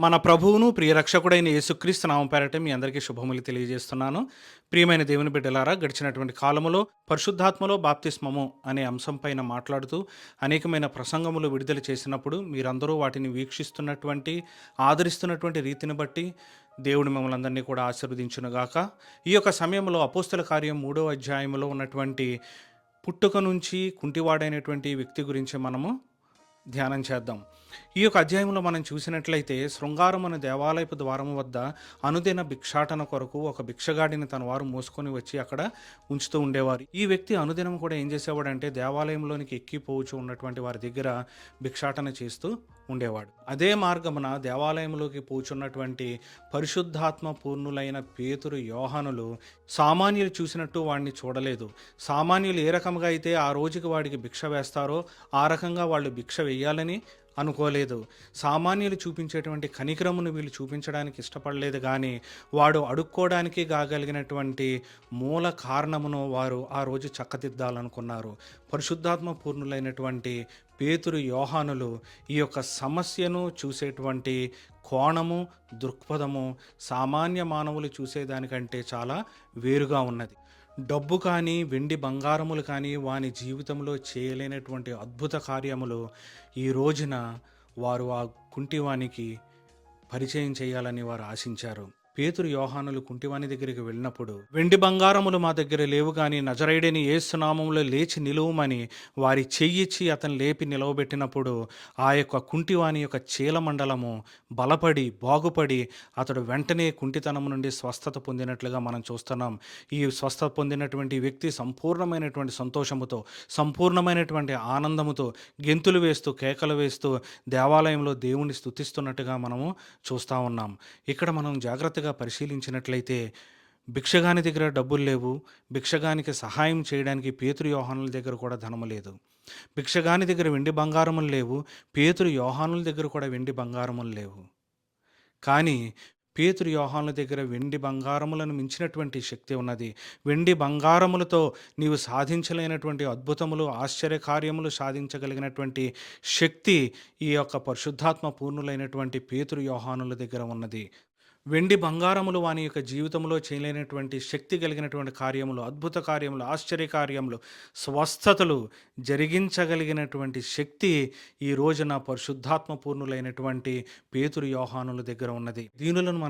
మన ప్రభువును ప్రియరక్షకుడైన యేసుక్రీస్తు నామం పేరట మీ అందరికీ శుభములు తెలియజేస్తున్నాను. ప్రియమైన దేవుని బిడ్డలారా గడిచినటువంటి కాలములో పరిశుద్ధాత్మలో బాప్తిస్మము అనే అంశం పైన మాట్లాడుతూ అనేకమైన ప్రసంగములు విడుదల చేసినప్పుడు మీరందరూ వాటిని వీక్షిస్తున్నటువంటి ఆదరిస్తున్నటువంటి రీతిని బట్టి దేవుడు మిమ్మల్ని అందరినీ కూడా ఆశీర్వదించునుగాక. ఈ యొక్క సమయంలో అపోస్తల కార్యం మూడో అధ్యాయంలో ఉన్నటువంటి పుట్టుక నుంచి కుంటివాడైనటువంటి వ్యక్తి గురించి మనము ధ్యానం చేద్దాం. ఈ యొక్క అధ్యాయంలో మనం చూసినట్లయితే శృంగారం అనే దేవాలయపు ద్వారం వద్ద అనుదిన భిక్షాటన కొరకు ఒక భిక్షగాడిని తన వారు మోసుకొని వచ్చి అక్కడ ఉంచుతూ ఉండేవారు. ఈ వ్యక్తి అనుదినం కూడా ఏం చేసేవాడంటే దేవాలయంలోనికి ఎక్కిపోవచ్చు ఉన్నటువంటి వారి దగ్గర భిక్షాటన చేస్తూ ఉండేవాడు. అదే మార్గమున దేవాలయంలోకి పోచున్నటువంటి పరిశుద్ధాత్మ పూర్ణులైన పేతురు యోహానులు సామాన్యులు చూసినట్టు వాడిని చూడలేదు. సామాన్యులు ఏ రకంగా అయితే ఆ రోజుకి వాడికి భిక్ష వేస్తారో ఆ రకంగా వాళ్ళు భిక్ష వేయాలని అనుకోలేదు. సామాన్యులు చూపించేటువంటి కనికరమును వీళ్ళు చూపించడానికి ఇష్టపడలేదు కానీ వాడు అడుక్కోవడానికి కాగలిగినటువంటి మూల కారణమును వారు ఆ రోజు చక్కదిద్దాలనుకున్నారు. పరిశుద్ధాత్మ పూర్ణులైనటువంటి పేతురు యోహానులు ఈ యొక్క సమస్యను చూసేటువంటి కోణము దృక్పథము సామాన్య మానవులు చూసేదానికంటే చాలా వేరుగా ఉన్నది. డబ్బు కానీ వెండి బంగారములు కానీ వాని జీవితంలో చేయలేనటువంటి అద్భుత కార్యములు ఈ రోజున వారు ఆ కుంటివానికి పరిచయం చేయాలని వారు ఆశించారు. పేతురు యోహానులు కుంటివాని దగ్గరికి వెళ్ళినప్పుడు వెండి బంగారములు మా దగ్గర లేవు కానీ నజరైడని ఏసునామంలో లేచి నిలువమని వారి చెయ్యిచ్చి అతను లేపి నిలవబెట్టినప్పుడు ఆ యొక్క కుంటివాని యొక్క చీలమండలము బలపడి బాగుపడి అతడు వెంటనే కుంటితనం నుండి స్వస్థత పొందినట్లుగా మనం చూస్తున్నాం. ఈ స్వస్థత పొందినటువంటి వ్యక్తి సంపూర్ణమైనటువంటి సంతోషముతో సంపూర్ణమైనటువంటి ఆనందముతో గెంతులు వేస్తూ కేకలు వేస్తూ దేవాలయంలో దేవుణ్ణి స్థుతిస్తున్నట్టుగా మనము చూస్తూ ఉన్నాం. ఇక్కడ మనం జాగ్రత్తగా పరిశీలించినట్లయితే భిక్షగాని దగ్గర డబ్బులు లేవు. భిక్షగానికి సహాయం చేయడానికి పేతురు యోహానుల దగ్గర కూడా ధనము లేదు. భిక్షగాని దగ్గర వెండి బంగారములు లేవు. పేతురు యోహానుల దగ్గర కూడా వెండి బంగారములు లేవు. కానీ పేతురు యోహానుల దగ్గర వెండి బంగారములను మించినటువంటి శక్తి ఉన్నది. వెండి బంగారములతో నీవు సాధించలేనటువంటి అద్భుతములు ఆశ్చర్యకార్యములు సాధించగలిగినటువంటి శక్తి ఈ యొక్క పరిశుద్ధాత్మ పూర్ణులైనటువంటి పేతురు యోహానుల దగ్గర ఉన్నది. వెండి బంగారములు వాని యొక్క జీవితంలో చేయలేనటువంటి శక్తి కలిగినటువంటి కార్యములు అద్భుత కార్యములు ఆశ్చర్య కార్యములు స్వస్థతలు జరిగించగలిగినటువంటి శక్తి ఈ రోజున పరిశుద్ధాత్మ పూర్ణులైనటువంటి పేతురు యోహానుల దగ్గర ఉన్నది. దీనులను మనం